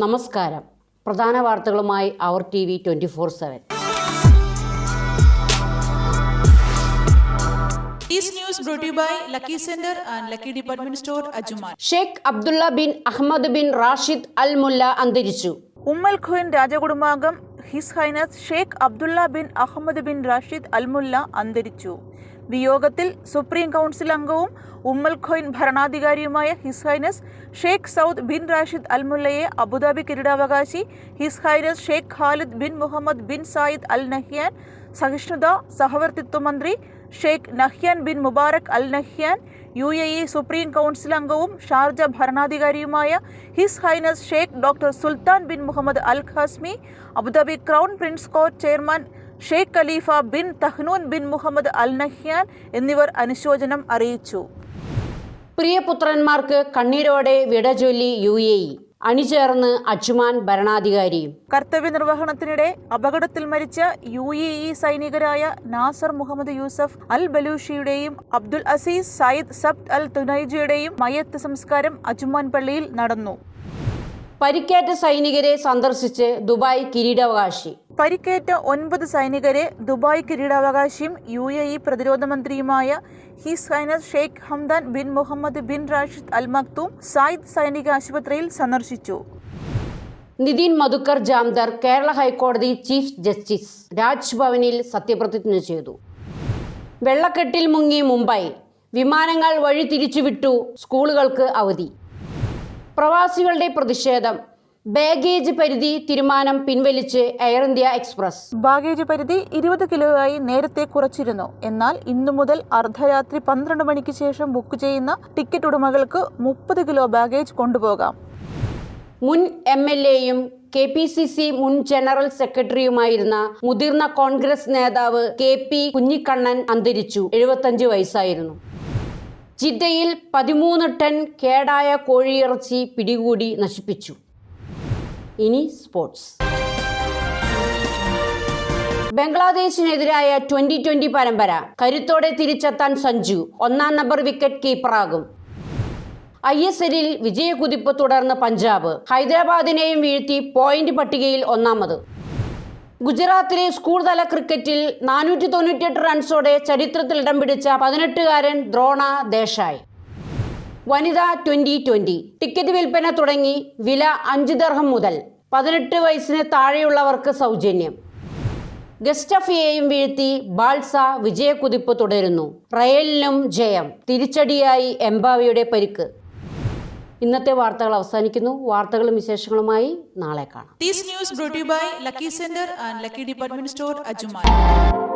നമസ്കാരം. പ്രധാന വാർത്തകളുമായി അവർ T V twenty four seven. Sheikh. Sheikh Abdullah bin Ahmed bin Rashid Al Mualla അന്തരിച്ചു. ഉമ്മൽ Quwain രാജകുടുംബാംഗം His Highness Sheikh Abdullah bin Ahmed bin Rashid Al Mualla അന്തരിച്ചു. വിയോഗത്തിൽ supreme council അംഗവും ഉമ്മൽ Quwain ഭരണാധികാരിയുമായ His Highness Sheikh Saud bin Rashid അൽമുല്ലയെ Abu Dhabi കിരീടാവകാശി His Highness Sheikh Khalid bin Mohamed bin Zayed Al Nahyan സഹിഷ്ണുത സഹവർത്തിത്വ മന്ത്രി Sheikh Nahyan bin Mubarak Al Nahyan U A E supreme council അംഗവും Sharjah ഭരണാധികാരിയുമായ His Highness Sheikh doctor Sultan bin Mohammed Al Qasimi Abu Dhabi crown prince court chairman Sheikh Khalifa bin Tahnoun bin Mohammed Al Nahyan എന്നിവർ അനുശോചനം അറിയിച്ചു. പ്രിയപുത്രന്മാർക്ക് കണ്ണീരോടെ വിടജൊല്ലി U A E. അണിചേർന്ന് Ajman ഭരണാധികാരിയും കർത്തവ്യ നിർവഹണത്തിനിടെ അപകടത്തിൽ മരിച്ച യു എ ഇ സൈനികരായ നാസർ മുഹമ്മദ് യൂസഫ് അൽ ബലൂഷിയുടെയും അബ്ദുൽ അസീസ് സയ്യിദ് സബ്ദ് അൽ തുനൈജിയുടെയും മയ്യത്ത് സംസ്കാരം അജുമാൻ പള്ളിയിൽ നടന്നു. പരിക്കേറ്റ സൈനികരെ സന്ദർശിച്ച് ദുബായ് കിരീടാവകാശി. പരിക്കേറ്റ ഒൻപത് സൈനികരെ ദുബായ് കിരീടാവകാശിയും യു എ ഇ പ്രതിരോധ മന്ത്രിയുമായ His Highness Sheikh Hamdan bin Mohammed bin Rashid Al Maktoum Zayed സൈനിക ആശുപത്രിയിൽ സന്ദർശിച്ചു. നിതിൻ മധുക്കർ ജാംദർ കേരള ഹൈക്കോടതി ചീഫ് ജസ്റ്റിസ് രാജ്ഭവനിൽ സത്യപ്രതിജ്ഞ ചെയ്തു. വെള്ളക്കെട്ടിൽ മുങ്ങി മുംബൈ. വിമാനങ്ങൾ വഴി തിരിച്ചുവിട്ടു സ്കൂളുകൾക്ക് അവധി. പ്രവാസികളുടെ പ്രതിഷേധം. ബാഗേജ് പരിധി തീരുമാനം പിൻവലിച്ച് എയർ ഇന്ത്യ എക്സ്പ്രസ്. ബാഗേജ് പരിധി ഇരുപത് കിലോയായി നേരത്തെ കുറച്ചിരുന്നു. എന്നാൽ ഇന്നു മുതൽ അർദ്ധരാത്രി പന്ത്രണ്ട് മണിക്ക് ശേഷം ബുക്ക് ചെയ്യുന്ന ടിക്കറ്റ് ഉടമകൾക്ക് മുപ്പത് കിലോ ബാഗേജ് കൊണ്ടുപോകാം. മുൻ എം എൽ എയും കെ പി സി സി മുൻ ജനറൽ സെക്രട്ടറിയുമായിരുന്ന മുതിർന്ന കോൺഗ്രസ് നേതാവ് കെ പി കുഞ്ഞിക്കണ്ണൻ അന്തരിച്ചു. എഴുപത്തഞ്ച് വയസ്സായിരുന്നു. ജിദ്ദയിൽ പതിമൂന്ന് ടൺ കേടായ കോഴിയിറച്ചി പിടികൂടി നശിപ്പിച്ചു. ഇനി സ്പോർട്സ്. ബംഗ്ലാദേശിനെതിരായ ട്വന്റി ട്വന്റി പരമ്പര കരുത്തോടെ തിരിച്ചെത്താൻ സഞ്ജു ഒന്നാം നമ്പർ വിക്കറ്റ് കീപ്പറാകും. ഐ എസ് എല്ലിൽ വിജയകുതിപ്പ് തുടർന്ന് പഞ്ചാബ്. ഹൈദരാബാദിനെയും വീഴ്ത്തി പോയിന്റ് പട്ടികയിൽ ഒന്നാമത്. ഗുജറാത്തിലെ സ്കൂൾ തല ക്രിക്കറ്റിൽ നാനൂറ്റി തൊണ്ണൂറ്റിയെട്ട് റൺസോടെ ചരിത്രത്തിൽ ഇടം പിടിച്ച പതിനെട്ടുകാരൻ ദ്രോണ ദേശായ്. വനിതാ ട്വന്റി ട്വന്റി. ടിക്കറ്റ് വിൽപ്പന തുടങ്ങി വില അഞ്ച് ദർഹം മുതൽ പതിനെട്ട് വയസ്സിന് താഴെയുള്ളവർക്ക് സൗജന്യം. ഗസ്റ്റഫിയെയും വീഴ്ത്തി ബാൾസ വിജയക്കുതിപ്പ് തുടരുന്നു. റയലിനും ജയം. തിരിച്ചടിയായി എംബാവിയുടെ പരിക്ക്. ഇന്നത്തെ വാർത്തകൾ അവസാനിക്കുന്നു വാർത്തകളും വിശേഷങ്ങളുമായി നാളെ കാണാം Lucky Center and Lucky Department Store, Ajuman.